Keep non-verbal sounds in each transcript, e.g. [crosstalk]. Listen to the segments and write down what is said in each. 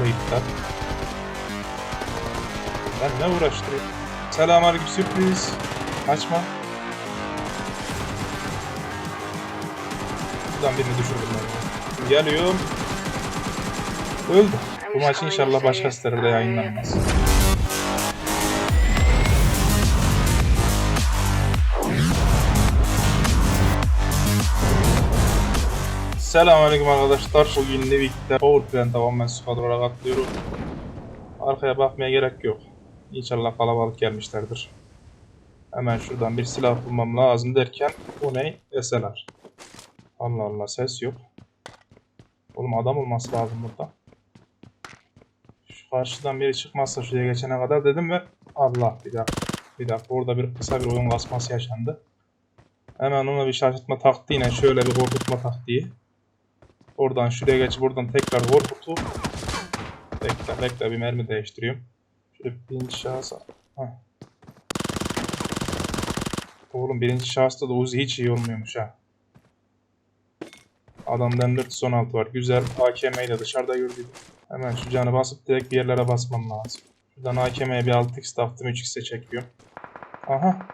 Bu iptal. Ben ne uğraştırıyorum? Selamünaleyküm sürpriz. Açma. Buradan birini düşürdüm ben. Geliyorum. Öldü. Bu maç inşallah başka sitelerde yayınlanmaz. Selamünaleyküm arkadaşlar. Bugün Livik'te Powerplant tamamen squad olarak atlıyorum. Arkaya bakmaya gerek yok. İnşallah kalabalık gelmişlerdir. Hemen şuradan bir silah bulmam lazım derken bu ne? SLR. Allah Allah ses yok. Oğlum adam olması lazım burada. Şu karşıdan biri çıkmazsa şuraya geçene kadar dedim ve Allah bir dakika. Bir dakika orada bir kısa bir oyun kasması yaşandı. Hemen ona bir şaşırtma taktiğiyle şöyle bir korkutma taktiği. Oradan şuraya geçip oradan tekrar korkutup Bekle bekle bir mermi değiştiriyorum. Şöyle birinci şahısa. Heh. Oğlum birinci şahısta da Uzi hiç iyi olmuyormuş ha. Adamda M4 son altı var. Güzel. AKM ile dışarıda gördük. Hemen şu canı basıp direkt bir yerlere basmam lazım. Şuradan AKM'ye bir 6x taktım 3x'e çekiyorum. Aha.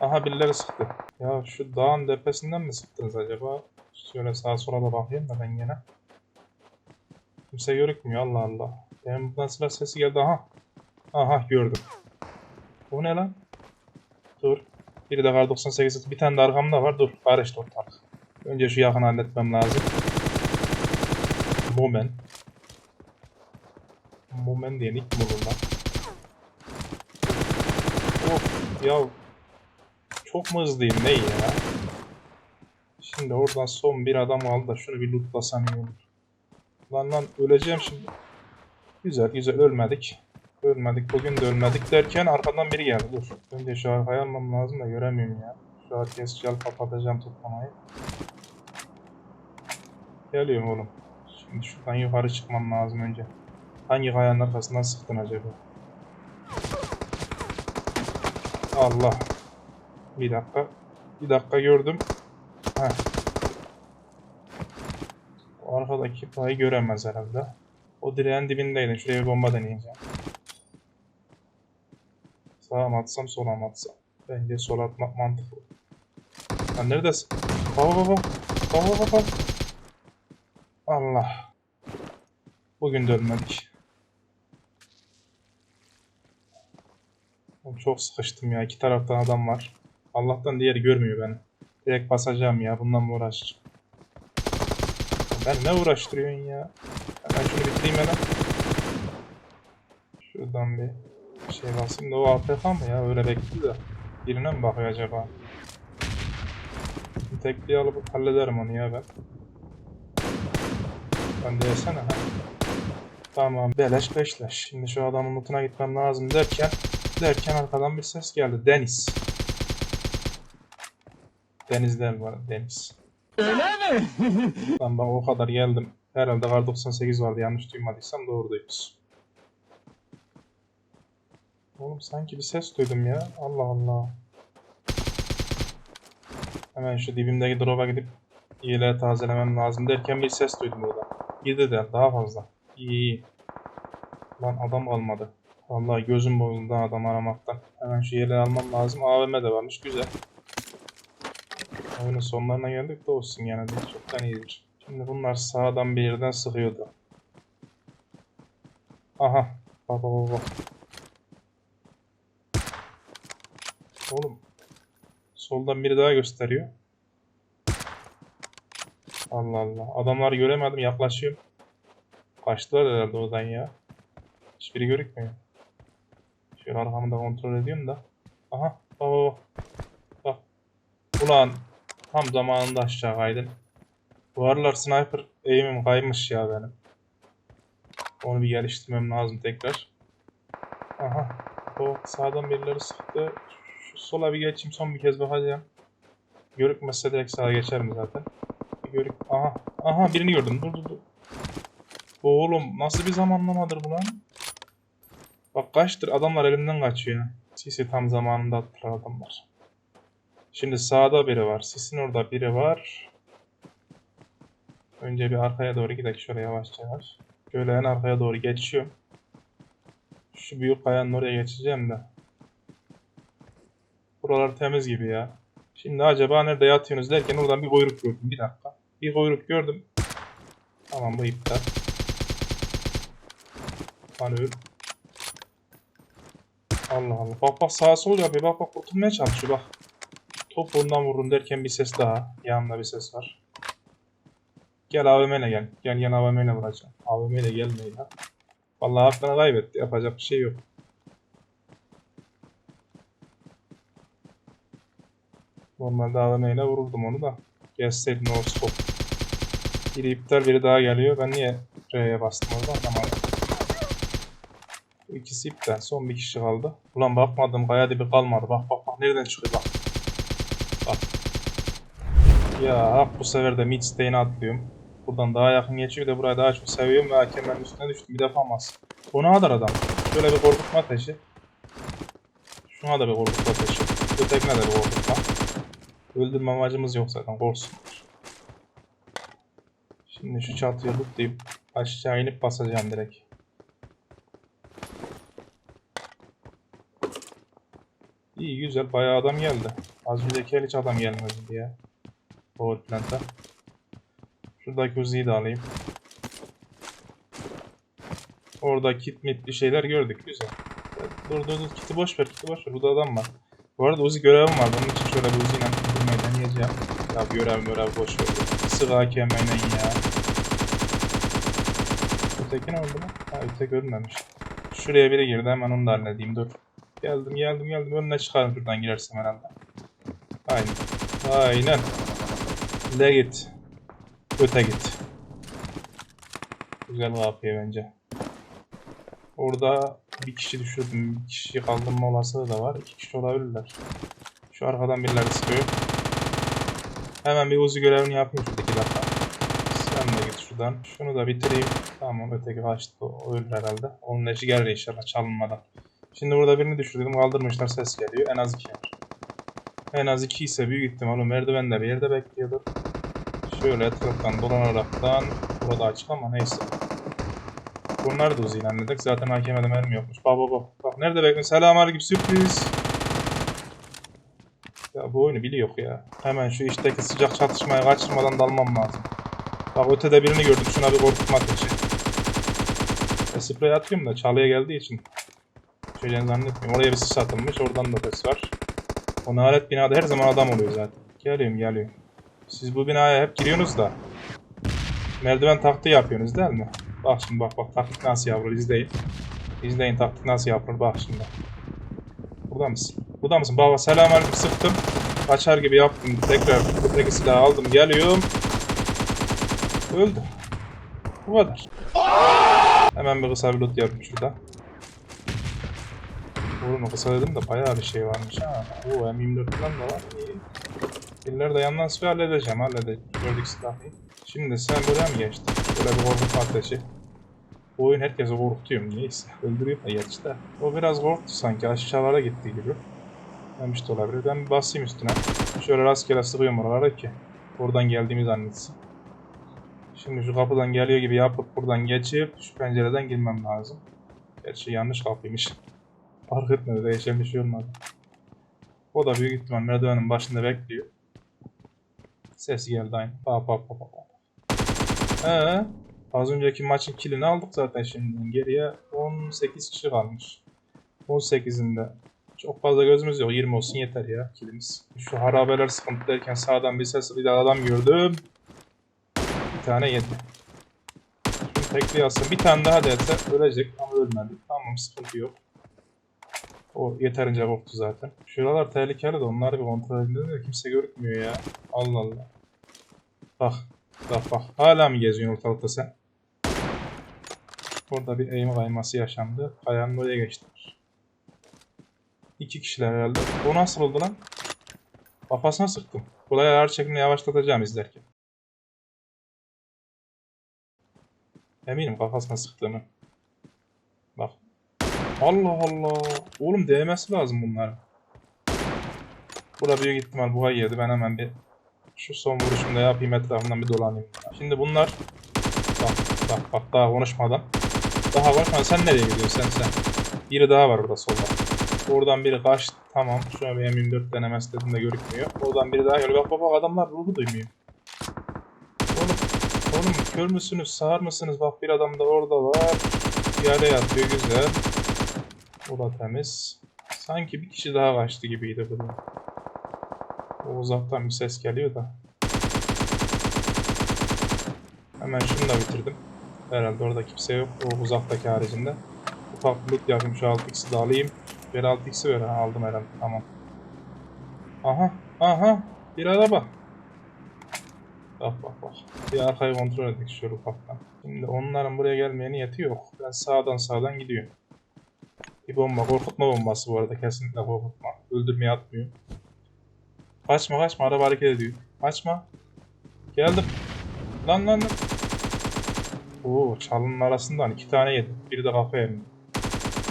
Aha birileri sıktı. Ya şu dağın tepesinden mi sıktınız acaba? Şöyle sağa sola da bakayım da ben gene. Kimse görükmüyor Allah Allah. Benim buradan silah sesi geldi aha. Aha gördüm. Bu ne lan? Dur. Biri de var 98 bir tane de arkamda var. Dur karıştı ortalık. Önce şu yakını halletmem lazım. Momen. Momen diye nick mi olur lan? Of ya. Çok mu hızlıyım ne ya? Şimdi oradan son bir adam aldı da şunu bir lootlasam iyi olur. Lan lan öleceğim şimdi. Güzel güzel ölmedik. Ölmedik bugün de ölmedik derken arkadan biri geldi dur. Önce şu arkaya almam lazım da göremiyorum ya. Şu arkaya sıcağı kapatacağım tutmamayı. Geliyorum oğlum. Şimdi şuradan yukarı çıkmam lazım önce. Hangi kayanın arkasından sıktın acaba? Allah. Bir dakika. Bir dakika gördüm. Heh. O arkadaki payı göremez herhalde. O direğin dibindeydi. Şuraya bir bomba deneyeceğim. Sağa mı atsam sola mı atsam? Bence sola atmak mantıklı. Lan neredesin? Baba baba. Baba baba. Allah. Bugün dönmedik. Oğlum Çok sıkıştım ya. İki taraftan adam var. Allah'tan diğeri görmüyor beni. Direkt basacağım ya. Bundan mı uğraşacağım? Ben ne uğraştırıyorsun ya? Hemen şunu bitireyim hemen. Şuradan bir şey basayım da o AFK mı ya? Öyle bekliyor da. Birine mi bakıyor acaba? Bir tekliği alıp hallederim onu ya ben. Ben de yesene ha. Tamam beleş beşleş. Şimdi şu adamın lootuna gitmem lazım derken derken arkadan bir ses geldi. Deniz. Denizler var Deniz. [laughs] Lan ben o kadar geldim. Herhalde kar 98 vardı yanlış duymadıysam doğruduyuz. Oğlum sanki bir ses duydum ya. Allah Allah. Hemen şu dibimdeki drop'a gidip iyileri tazelemem lazım derken bir ses duydum burada. Yedi de daha fazla. İyi iyi. Lan adam almadı. Vallahi gözüm bozuldu adam aramaktan. Hemen şu yeleği almam lazım. AVM de varmış. Güzel. Oyunun sonlarına geldik de olsun yani. de Çoktan iyidir. Şimdi bunlar sağdan bir yerden sıkıyordu. Aha. Bak bak bak. Oğlum. Soldan biri daha gösteriyor. Allah Allah. Adamları göremedim yaklaşıyorum. Kaçtılar herhalde oradan ya. Hiçbiri görükmüyor. Şöyle arkamı da kontrol ediyorum da. Aha. Bak. Bak. Ulan tam zamanında aşağı kaydın. Bu aralar sniper aim'im kaymış ya benim. Onu bir geliştirmem lazım tekrar. Aha. O sağdan birileri sıktı. Şu sola bir geçeyim son bir kez bakacağım. Görükmezse direkt sağa geçerim zaten. Görük... Aha. Aha birini gördüm. Dur dur dur. Oğlum nasıl bir zamanlamadır bu lan? Bak kaçtır adamlar elimden kaçıyor. Sisi tam zamanında attılar adamlar. Şimdi sağda biri var. Sisin orada biri var. Önce bir arkaya doğru gidelim şöyle yavaşça yavaş. Şöyle arkaya doğru geçiyorum. Şu büyük kayanın oraya geçeceğim de. Buralar temiz gibi ya. Şimdi acaba nerede yatıyorsunuz derken oradan bir kuyruk gördüm. Bir dakika. Bir kuyruk gördüm. Tamam bu iptal. Lan öl. Allah Allah. Bak bak sağa sol yapıyor. Bak bak kurtulmaya çalışıyor bak. Top ondan vurun derken bir ses daha. Yanında bir ses var. Gel AVM'le gel. Gel gel AVM'le vuracağım. AVM'le gelmeyin ha. Vallahi aklını kaybetti. Yapacak bir şey yok. Normalde AVM'yle vururdum onu da. Gelseydi no scope. Biri iptal biri daha geliyor. Ben niye R'ye bastım orada anlamadım. İkisi iptal. Son bir kişi kaldı. Ulan bakmadım. Kaya dibi kalmadı. Bak bak bak. Nereden çıkıyor. Bak. Ya bu sefer de mid state'ine atlıyorum. Buradan daha yakın geçiyor da burayı daha çok seviyorum ve hakemlerin üstüne düştüm. Bir defa mas. Bu ne adam? Şöyle bir korkutma ateşi. Şuna da bir korkutma ateşi. Ötekine de bir korkutma. Öldürme amacımız yok zaten. Korksunlar. Şimdi şu çatıya lootlayıp aşağı inip basacağım direkt. İyi güzel bayağı adam geldi. Az önceki hiç adam gelmedi ya. Power plant'a. Şuradaki Uzi'yi de alayım. Orada kit mit şeyler gördük güzel. Dur dur dur kiti boş ver kiti boş ver burada adam var. Bu arada Uzi görevim var bunun için şöyle bir Uzi'yle kurtulmayı deneyeceğim. Ya görev görev boş ver. Sık AKM'yle ya. Öteki ne oldu lan? Ha öteki ölmemiş. Şuraya biri girdi hemen onu da halledeyim dur. Geldim geldim geldim önüne çıkarım şuradan girersem herhalde. Aynen. Aynen. De git. Öte git. Güzel yapıyor bence. Orada bir kişi düşürdüm. Bir kişi kaldırma olasılığı da var. İki kişi olabilirler. Şu arkadan birileri sıkıyor. Hemen bir uzi görevini yapayım şuradaki dakika. Sen de git şuradan. Şunu da bitireyim. Tamam öteki kaçtı. O ölür herhalde. Onun eşi gelir inşallah çalınmadan. Şimdi burada birini düşürdüm. Kaldırmışlar ses geliyor. En az iki var. En az iki ise büyük ihtimal o merdivende bir yerde bekliyordur. Şöyle etraftan dolanaraktan burada açık ama neyse. Bunlar da uzun halledik. Zaten hakemede mermi yokmuş. Bak bak bak. Bak nerede bekliyorsun? Selamünaleyküm sürpriz. Ya bu oyunu biliyor ya. Hemen şu işteki sıcak çatışmaya kaçırmadan dalmam lazım. Bak ötede birini gördüm. Şuna bir korkutma ateşi. E, sprey atıyorum da çalıya geldiği için. Şöyle zannetmiyorum. Oraya bir sis atılmış. Oradan da ses var. O nalet binada her zaman adam oluyor zaten. Geliyorum geliyorum. Siz bu binaya hep giriyorsunuz da. Merdiven taktiği yapıyorsunuz değil mi? Bak şimdi bak bak taktik nasıl yapılır izleyin. İzleyin taktik nasıl yapılır bak şimdi. Burada mısın? Burada mısın? Baba selamünaleyküm sıktım. Kaçar gibi yaptım. Tekrar öteki silahı aldım geliyorum. Öldü. Bu kadar. Hemen bir kısa bir loot yapayım şurada. Oğlum kısa dedim de bayağı bir şey varmış ha. Oo M24 falan da var. İyi. Birileri de yandan sıkıyor halledeceğim halledeceğim. Gördük silahı. Şimdi sen buraya mı geçtin? Böyle bir korkutma ateşi. Bu oyun herkesi korkutuyor neyse. Öldürüyor da gerçi de. O biraz korktu sanki aşağılara gitti gibi. Demiş de olabilir. Ben bir basayım üstüne. Şöyle rastgele sıkıyorum oralara ki. Oradan geldiğimi zannetsin. Şimdi şu kapıdan geliyor gibi yapıp buradan geçip şu pencereden girmem lazım. Gerçi yanlış kapıymış. Fark etmedi değişen bir şey olmadı. O da büyük ihtimal merdivenin başında bekliyor. Ses geldi aynı. Pa pa pa pa. Ee, az önceki maçın kilini aldık zaten şimdi. Geriye 18 kişi kalmış. 18'inde. Çok fazla gözümüz yok. 20 olsun yeter ya kilimiz. Şu harabeler sıkıntı derken sağdan bir ses bir adam gördüm. Bir tane yedi. Şimdi tekli alsın. Bir tane daha delse ölecek ama ölmedi. Tamam sıkıntı yok. O yeterince korktu zaten. Şuralar tehlikeli de onları bir kontrol edin de kimse görükmüyor ya. Allah Allah. Bak. Bak bak. Hala mı geziyorsun ortalıkta sen? Orada bir eğim kayması yaşandı. Kayanın oraya geçtiler. İki kişiler herhalde. O nasıl oldu lan? Kafasına sıktım. Buraya her şekilde yavaşlatacağım izlerken. Eminim kafasına sıktığımı. Allah Allah. Oğlum değmesi lazım bunların. Burada büyük ihtimal buhay yedi. Ben hemen bir şu son vuruşumda yapayım etrafından bir dolanayım. Şimdi bunlar bak Bak bak daha konuşmadan. Daha konuşmadan sen nereye gidiyorsun sen sen? Biri daha var orada solda. Oradan biri kaçtı. Tamam. Şu an benim 24 denemesi dedim de görükmüyor. Oradan biri daha geliyor. Bak bak bak adamlar ruhu duymuyor. Oğlum, oğlum kör müsünüz? Sağır mısınız? Bak bir adam da orada var. Yere yatıyor güzel. O da temiz. Sanki bir kişi daha kaçtı gibiydi burada. O uzaktan bir ses geliyor da. Hemen şunu da bitirdim. Herhalde orada kimse yok. O uzaktaki haricinde. Ufak bir loot yapayım. Şu 6x'i de alayım. Ver 6x'i ver. Aldım herhalde. Tamam. Aha. Aha. Bir araba. Bak bak bak. Bir arkayı kontrol ettik şöyle ufaktan. Şimdi onların buraya gelmeye niyeti yok. Ben sağdan sağdan gidiyorum. Bir bomba. Korkutma bombası bu arada. Kesinlikle korkutma. Öldürmeye atmıyor. Kaçma kaçma. Araba hareket ediyor. Kaçma. Geldim. Lan lan lan. Oo çalının arasından iki tane yedim. Biri de kafaya indi.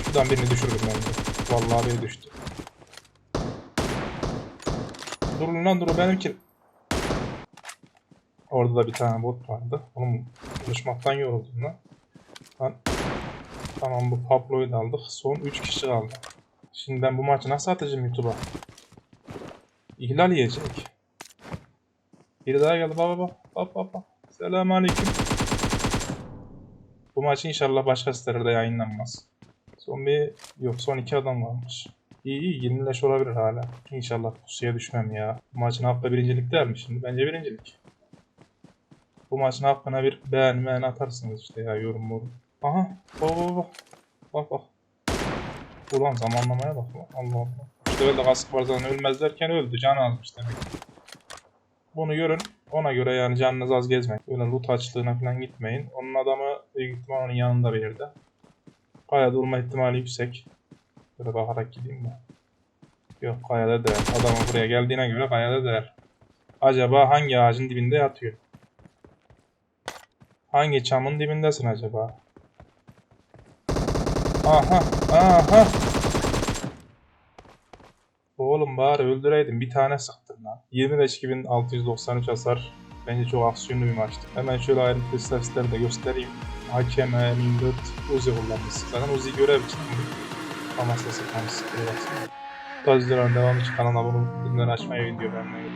Şuradan birini düşürdüm ben de. Vallahi biri düştü. Durun lan dur benimki. Orada da bir tane bot vardı. Oğlum konuşmaktan yoruldum lan. Lan. Tamam bu Pablo'yu da aldık. Son 3 kişi kaldı. Şimdi ben bu maçı nasıl atacağım YouTube'a? İhlal yiyecek. Biri daha geldi baba baba. Bak bak bak. Selamünaleyküm. Bu maç inşallah başka sitelerde yayınlanmaz. Son bir yok son iki adam varmış. İyi iyi 20 leş olabilir hala. İnşallah pusuya düşmem ya. Bu maçın hakkı birincilik değil mi şimdi? Bence birincilik. Bu maçın hakkına bir beğen atarsınız işte ya yorum yorum. Aha bak bak bak. Bak bak. Ulan zamanlamaya bak. Allah Allah. İşte öyle kask var ölmez derken öldü. Canı azmış demek. Bunu görün. Ona göre yani canınız az gezmeyin. Öyle loot açlığına falan gitmeyin. Onun adamı büyük ihtimal onun yanında bir yerde. Kayada olma ihtimali yüksek. Böyle bakarak gideyim de. Yok kayada değer. Adamı buraya geldiğine göre kayada değer. Acaba hangi ağacın dibinde yatıyor? Hangi çamın dibindesin acaba? Aha, aha. Oğlum bari öldüreydin. Bir tane sıktın lan. 25.693 hasar. Bence çok aksiyonlu bir maçtı. Hemen şöyle ayrıntılı istatistikleri de göstereyim. Hakem 24 Uzi kullanmışsın. Zaten Uzi görev için. Ama sesi tam sıkıyor baksana. Tazcıların devamı için kanala abone olup bildirimleri açmayı video beğenmeyi.